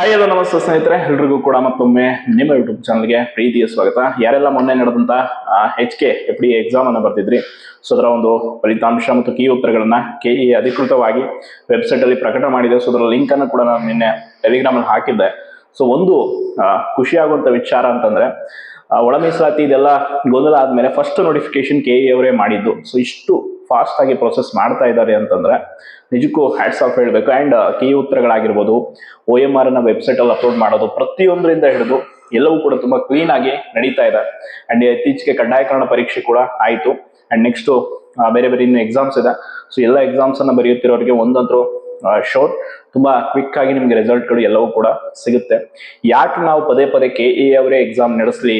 Hi ಎಲ್ಲ ನಮಸ್ತೆ ಸ್ನೇಹಿತರೆ. ಎಲ್ರಿಗೂ ಕೂಡ ಮತ್ತೊಮ್ಮೆ ನಿಮ್ಮ ಯೂಟ್ಯೂಬ್ ಚಾನಲ್ಗೆ ಪ್ರೀತಿಯ ಸ್ವಾಗತ. ಯಾರೆಲ್ಲ ಮೊನ್ನೆ ನಡೆದಂತ H K F D exam ಅನ್ನು ಬರ್ತಿದ್ರಿ ಸೊ ಅದರ ಒಂದು ಫಲಿತಾಂಶ ಮತ್ತು ಕೀ ಉತ್ತರಗಳನ್ನ ಕೆ ಇ ಅಧಿಕೃತವಾಗಿ ವೆಬ್ಸೈಟ್ ಅಲ್ಲಿ ಪ್ರಕಟ ಮಾಡಿದೆ. ಸೊ ಅದರ ಲಿಂಕ್ ಅನ್ನು ಕೂಡ ನಾನು ನಿನ್ನೆ ಟೆಲಿಗ್ರಾಮ್ ಅಲ್ಲಿ ಹಾಕಿದ್ದೆ. ಸೊ ಒಂದು ಖುಷಿಯಾಗುವಂಥ ವಿಚಾರ ಅಂತಂದ್ರೆ ಒಳ ಮೀಸಲಾತಿ ಇದೆಲ್ಲ ಗೊಂದಲ ಆದ್ಮೇಲೆ ಫಸ್ಟ್ ನೋಟಿಫಿಕೇಶನ್ ಕೆ ಇ ಅವರೇ ಮಾಡಿದ್ದು. ಸೊ ಇಷ್ಟು ಫಾಸ್ಟ್ ಆಗಿ ಪ್ರೊಸೆಸ್ ಮಾಡ್ತಾ ಇದ್ದಾರೆ ಅಂತಂದ್ರೆ ನಿಜಕ್ಕೂ ಹ್ಯಾಟ್ಸ್ ಆಫ್ ಹೇಳಬೇಕು. ಅಂಡ್ ಕೀ ಉತ್ತರಗಳಾಗಿರ್ಬೋದು ಒ ಎಂ ಆರ್ನ ವೆಬ್ಸೈಟ್ ಅಲ್ಲಿ ಅಪ್ಲೋಡ್ ಮಾಡೋದು ಪ್ರತಿಯೊಂದರಿಂದ ಹಿಡಿದು ಎಲ್ಲವೂ ಕೂಡ ತುಂಬಾ ಕ್ಲೀನ್ ಆಗಿ ನಡೀತಾ ಇದೆ. ಅಂಡ್ ಇತ್ತೀಚೆಗೆ ಕಡ್ಡಾಯಕರಣ ಪರೀಕ್ಷೆ ಕೂಡ ಆಯಿತು. ಅಂಡ್ ನೆಕ್ಸ್ಟ್ ಬೇರೆ ಬೇರೆ ಇನ್ನು ಎಕ್ಸಾಮ್ಸ್ ಇದೆ. ಸೊ ಎಲ್ಲ ಎಕ್ಸಾಮ್ಸ್ ಅನ್ನ ಬರೆಯುತ್ತಿರೋರಿಗೆ ಒಂದಂತರೂ ಶೋರ್ ತುಂಬಾ ಕ್ವಿಕ್ ಆಗಿ ನಿಮ್ಗೆ ರಿಸಲ್ಟ್ಗಳು ಎಲ್ಲವೂ ಕೂಡ ಸಿಗುತ್ತೆ. ಯಾಕೆ ನಾವು ಪದೇ ಪದೇ ಕೆ ಎ ಅವರೇ ಎಕ್ಸಾಮ್ ನಡೆಸಲಿ?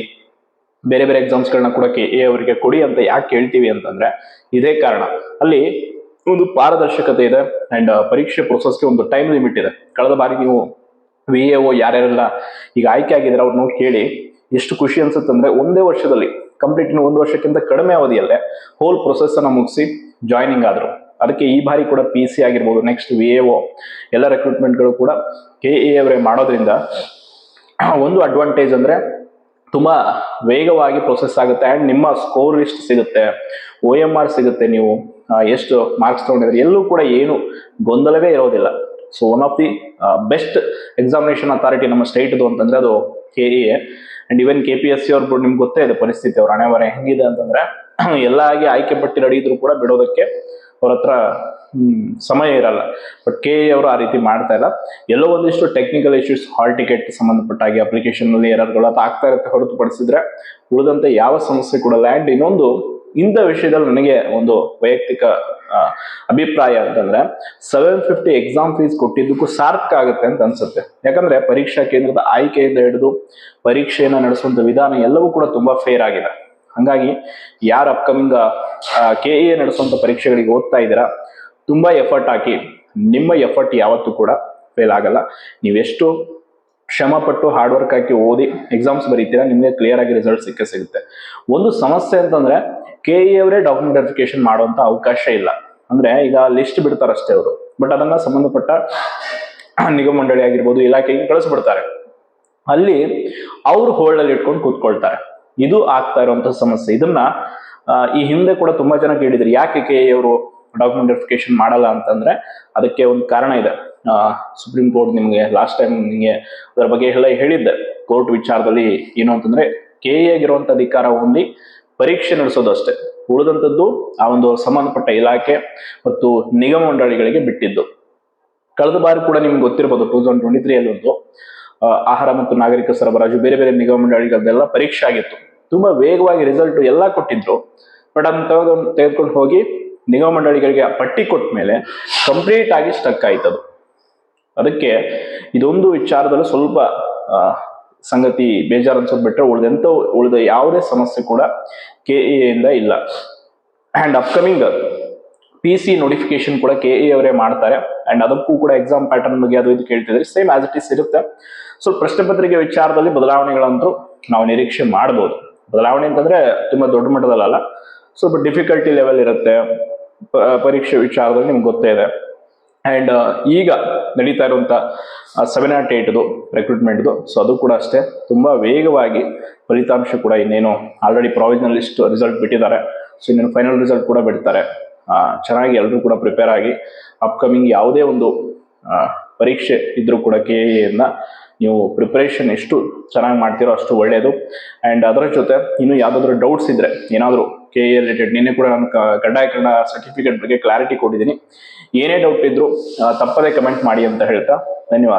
ಬೇರೆ ಬೇರೆ ಎಕ್ಸಾಮ್ಸ್ಗಳನ್ನ ಕೂಡ ಕೆ, ಎ ಅವರಿಗೆ ಕೊಡಿ ಅಂತ ಯಾಕೆ ಕೇಳ್ತೀವಿ ಅಂತಂದ್ರೆ ಇದೇ ಕಾರಣ. ಅಲ್ಲಿ ಒಂದು ಪಾರದರ್ಶಕತೆ ಇದೆ ಅಂಡ್ ಪರೀಕ್ಷೆ ಪ್ರೊಸೆಸ್ಗೆ ಒಂದು ಟೈಮ್ ಲಿಮಿಟ್ ಇದೆ. ಕಳೆದ ಬಾರಿ ನೀವು ವಿ ಎ ಒ ಯಾರ್ಯಾರೆಲ್ಲ ಈಗ ಆಯ್ಕೆ ಆಗಿದ್ರೆ ಅವ್ರನ್ನ ಕೇಳಿ. ಎಷ್ಟು ಖುಷಿ ಅನ್ಸುತ್ತೆ ಅಂದ್ರೆ ಒಂದೇ ವರ್ಷದಲ್ಲಿ ಕಂಪ್ಲೀಟ್ ಒಂದು ವರ್ಷಕ್ಕಿಂತ ಕಡಿಮೆ ಅವಧಿಯಲ್ಲೇ ಹೋಲ್ ಪ್ರೊಸೆಸ್ ಅನ್ನ ಮುಗಿಸಿ ಜಾಯ್ನಿಂಗ್ ಆದ್ರು. ಅದಕ್ಕೆ ಈ ಬಾರಿ ಕೂಡ ಪಿ ಸಿ ಆಗಿರ್ಬೋದು ನೆಕ್ಸ್ಟ್ ವಿ ಎ ಒ ಎಲ್ಲ ರೆಕ್ರೂಟ್ಮೆಂಟ್ಗಳು ಕೂಡ ಕೆ ಎ ಅವರೇ ಮಾಡೋದ್ರಿಂದ ಒಂದು ಅಡ್ವಾಂಟೇಜ್ ಅಂದ್ರೆ ತುಂಬಾ ವೇಗವಾಗಿ ಪ್ರೊಸೆಸ್ ಆಗುತ್ತೆ ಅಂಡ್ ನಿಮ್ಮ ಸ್ಕೋರ್ ಲಿಸ್ಟ್ ಸಿಗುತ್ತೆ ಒ ಎಂ ಆರ್ ಸಿಗುತ್ತೆ ನೀವು ಎಷ್ಟು ಮಾರ್ಕ್ಸ್ ತಗೊಂಡಿದ್ರೆ ಎಲ್ಲೂ ಕೂಡ ಏನು ಗೊಂದಲವೇ ಇರೋದಿಲ್ಲ. So one of the best examination authority ನಮ್ಮ ಸ್ಟೇಟ್ದು ಅಂತಂದ್ರೆ ಅದು K E and even K P S C ಅವ್ರು ನಿಮ್ಗೆ ಗೊತ್ತೇ ಇದೆ ಪರಿಸ್ಥಿತಿ, ಅವ್ರ ಹಣೆ ಬರ ಹೆಂಗಿದೆ ಅಂತಂದ್ರೆ, ಎಲ್ಲ ಆಗಿ ಆಯ್ಕೆ ಪಟ್ಟಿ ರೆಡಿ ಇದ್ರು ಕೂಡ ಬಿಡೋದಕ್ಕೆ ಅವ್ರ ಹತ್ರ ಸಮಯ ಇರಲ್ಲ. ಬಟ್ ಕೆ ಎ ಅವರು ಆ ರೀತಿ ಮಾಡ್ತಾ ಇಲ್ಲ. ಎಲ್ಲೋ ಒಂದಿಷ್ಟು ಟೆಕ್ನಿಕಲ್ ಇಶ್ಯೂಸ್ ಹಾಲ್ ಟಿಕೆಟ್ ಸಂಬಂಧಪಟ್ಟಾಗಿ ಅಪ್ಲಿಕೇಶನ್ನಲ್ಲಿ ಎರರ್ಗಳು ಅದು ಆಗ್ತಾ ಇರುತ್ತೆ ಹೊರತುಪಡಿಸಿದ್ರೆ ಉಳಿದಂತೆ ಯಾವ ಸಮಸ್ಯೆ ಕೂಡ ಲ್ಯಾಂಡ್ ಇನ್ನೊಂದು, ಇಂಥ ವಿಷಯದಲ್ಲಿ ನನಗೆ ಒಂದು ವೈಯಕ್ತಿಕ ಅಭಿಪ್ರಾಯ ಅಂತಂದ್ರೆ ಸೆವೆನ್ ಫಿಫ್ಟಿ ಎಕ್ಸಾಮ್ ಫೀಸ್ ಕೊಟ್ಟಿದ್ದಕ್ಕೂ ಸಾರ್ಥಕ ಆಗುತ್ತೆ ಅಂತ ಅನ್ಸುತ್ತೆ. ಯಾಕಂದ್ರೆ ಪರೀಕ್ಷಾ ಕೇಂದ್ರದ ಆಯ್ಕೆಯಿಂದ ಹಿಡಿದು ಪರೀಕ್ಷೆಯನ್ನು ನಡೆಸುವಂತ ವಿಧಾನ ಎಲ್ಲವೂ ಕೂಡ ತುಂಬಾ ಫೇರ್ ಆಗಿದೆ. ಹಂಗಾಗಿ ಯಾರು ಅಪ್ಕಮಿಂಗ್ ಕೆ ಎ ನಡೆಸುವಂಥ ಪರೀಕ್ಷೆಗಳಿಗೆ ಓದ್ತಾ ಇದ್ದೀರಾ, ತುಂಬಾ ಎಫರ್ಟ್ ಹಾಕಿ, ನಿಮ್ಮ ಎಫರ್ಟ್ ಯಾವತ್ತೂ ಕೂಡ ಫೇಲ್ ಆಗಲ್ಲ. ನೀವೆಷ್ಟು ಶ್ರಮ ಪಟ್ಟು ಹಾರ್ಡ್ ವರ್ಕ್ ಹಾಕಿ ಓದಿ ಎಕ್ಸಾಮ್ಸ್ ಬರೀತೀರಾ, ನಿಮಗೆ ಕ್ಲಿಯರ್ ಆಗಿ ರಿಸಲ್ಟ್ ಸಿಕ್ಕೇ ಸಿಗುತ್ತೆ. ಒಂದು ಸಮಸ್ಯೆ ಅಂತಂದ್ರೆ ಕೆ ಇ ಅವರೇ ಡಾಕ್ಯುಮೆಂಟ್ ವೆರಿಫಿಕೇಶನ್ ಮಾಡುವಂತ ಅವಕಾಶ ಇಲ್ಲ. ಅಂದ್ರೆ ಈಗ ಲಿಸ್ಟ್ ಬಿಡ್ತಾರಷ್ಟೇ ಅವರು. ಬಟ್ ಅದನ್ನ ಸಂಬಂಧಪಟ್ಟ ನಿಗಮ ಮಂಡಳಿ ಆಗಿರ್ಬೋದು, ಇಲಾಖೆಗೆ ಕಳಿಸ್ಬಿಡ್ತಾರೆ. ಅಲ್ಲಿ ಅವ್ರು ಹೋಲ್ಡಲ್ಲಿ ಇಟ್ಕೊಂಡು ಕೂತ್ಕೊಳ್ತಾರೆ. ಇದು ಆಗ್ತಾ ಇರುವಂತಹ ಸಮಸ್ಯೆ. ಇದನ್ನ ಈ ಹಿಂದೆ ಕೂಡ ತುಂಬಾ ಜನ ಕೇಳಿದ್ರು, ಯಾಕೆ ಕೆ ಅವರು ಡಾಕ್ಯುಮೆಂಟ್ ವೆರಿಫಿಕೇಶನ್ ಮಾಡಲ್ಲ ಅಂತಂದ್ರೆ ಅದಕ್ಕೆ ಒಂದು ಕಾರಣ ಇದೆ. ಸುಪ್ರೀಂ ಕೋರ್ಟ್ ನಿಮ್ಗೆ ಲಾಸ್ಟ್ ಟೈಮ್ ನಿಮಗೆ ಅದರ ಬಗ್ಗೆ ಎಲ್ಲ ಹೇಳಿದ್ದೆ. ಕೋರ್ಟ್ ವಿಚಾರದಲ್ಲಿ ಏನು ಅಂತಂದ್ರೆ, ಕೆ ಆಗಿರುವಂತ ಅಧಿಕಾರ ಓನ್ಲಿ ಪರೀಕ್ಷೆ ನಡೆಸೋದು ಅಷ್ಟೇ. ಉಳಿದಂಥದ್ದು ಆ ಒಂದು ಸಂಬಂಧಪಟ್ಟ ಇಲಾಖೆ ಮತ್ತು ನಿಗಮ ಮಂಡಳಿಗಳಿಗೆ ಬಿಟ್ಟಿದ್ದು. ಕಳೆದ ಬಾರಿ ಕೂಡ ನಿಮ್ಗೆ ಗೊತ್ತಿರ್ಬೋದು ಟೂ ತೌಸಂಡ್ ಟ್ವೆಂಟಿ ತ್ರೀ ಅಲ್ಲಿ ಒಂದು ಆಹಾರ ಮತ್ತು ನಾಗರಿಕ ಸರಬರಾಜು, ಬೇರೆ ಬೇರೆ ನಿಗಮ ಮಂಡಳಿಗಳದೆಲ್ಲ ಪರೀಕ್ಷೆ ಆಗಿತ್ತು. ತುಂಬಾ ವೇಗವಾಗಿ ರಿಸಲ್ಟ್ ಎಲ್ಲ ಕೊಟ್ಟಿದ್ರು. ಬಟ್ ಅದನ್ನ ತೆಗೆದು, ತೆಗೆದುಕೊಂಡು ಹೋಗಿ ನಿಗಮ ಮಂಡಳಿಗಳಿಗೆ ಪಟ್ಟಿ ಕೊಟ್ಟ ಮೇಲೆ ಕಂಪ್ಲೀಟ್ ಆಗಿ ಸ್ಟಕ್ ಆಯ್ತದು. ಅದಕ್ಕೆ ಇದೊಂದು ವಿಚಾರದಲ್ಲಿ ಸ್ವಲ್ಪ ಸಂಗತಿ ಬೇಜಾರು ಅನ್ಸೋದು ಬಿಟ್ರೆ ಉಳಿದಂತ ಉಳಿದ ಯಾವುದೇ ಸಮಸ್ಯೆ ಕೂಡ ಕೆ ಇಂದ ಇಲ್ಲ. And upcoming P C notification ಕೂಡ ಕೆ ಎ ಅವರೇ ಮಾಡ್ತಾರೆ. ಅಂಡ್ ಅದಕ್ಕೂ ಕೂಡ ಎಕ್ಸಾಮ್ ಪ್ಯಾಟರ್ನ್ ಬಗ್ಗೆ ಅದು ಇದು ಕೇಳ್ತಿದ್ರೆ ಸೇಮ್ ಆಸ್ ಇಟ್ ಇಸ್ ಇರುತ್ತೆ. ಸೊ ಪ್ರಶ್ನೆ ಪತ್ರಿಕೆ ವಿಚಾರದಲ್ಲಿ ಬದಲಾವಣೆಗಳಂತೂ ನಾವು ನಿರೀಕ್ಷೆ ಮಾಡ್ಬೋದು. ಬದಲಾವಣೆ ಅಂತಂದ್ರೆ ತುಂಬಾ ದೊಡ್ಡ ಮಟ್ಟದಲ್ಲ ಸ್ವಲ್ಪ ಡಿಫಿಕಲ್ಟಿ ಲೆವೆಲ್ ಇರುತ್ತೆ. ಪರೀಕ್ಷೆ ವಿಚಾರದಲ್ಲಿ ನಿಮ್ಗೆ ಗೊತ್ತೇ ಇದೆ. ಅಂಡ್ ಈಗ ನಡೀತಾ ಇರುವಂತ ಸೆವೆನ್ ನಾಟ್ ಏಟ್ದು ರೆಕ್ರೂಟ್ಮೆಂಟ್ದು ಸೊ ಅದು ಕೂಡ ಅಷ್ಟೇ. ತುಂಬಾ ವೇಗವಾಗಿ ಫಲಿತಾಂಶ ಕೂಡ ಇನ್ನೇನು ಆಲ್ರೆಡಿ ಪ್ರಾವಿಷನಲ್ ರಿಸಲ್ಟ್ ಬಿಟ್ಟಿದ್ದಾರೆ. ಸೊ ಇನ್ನೇನು ಫೈನಲ್ ರಿಸಲ್ಟ್ ಕೂಡ ಬಿಡ್ತಾರೆ. ಚೆನ್ನಾಗಿ ಎಲ್ಲರೂ ಕೂಡ ಪ್ರಿಪೇರ್ ಆಗಿ ಅಪ್ಕಮಿಂಗ್ ಯಾವುದೇ ಒಂದು ಪರೀಕ್ಷೆ ಇದ್ರೂ ಕೂಡ ಕೆ ಎನ್ನ ನೀವು ಪ್ರಿಪರೇಷನ್ ಎಷ್ಟು ಚೆನ್ನಾಗಿ ಮಾಡ್ತೀರೋ ಅಷ್ಟು ಒಳ್ಳೆಯದು ಆ್ಯಂಡ್ ಅದರ ಜೊತೆ ಇನ್ನು ಯಾವುದಾದ್ರೂ ಡೌಟ್ಸ್ ಇದ್ದರೆ ಏನಾದರೂ ಕೆ ಎ ರಿಲೇಟೆಡ್ ನಿನ್ನೆ ಕೂಡ ನಾನು ಕಡ್ಡಾಯ ಕನ್ನಡ ಸರ್ಟಿಫಿಕೇಟ್ ಬಗ್ಗೆ ಕ್ಲಾರಿಟಿ ಕೊಟ್ಟಿದ್ದೀನಿ. ಏನೇ ಡೌಟ್ ಇದ್ದರೂ ತಪ್ಪದೇ ಕಮೆಂಟ್ ಮಾಡಿ ಅಂತ ಹೇಳ್ತಾ ಧನ್ಯವಾದ.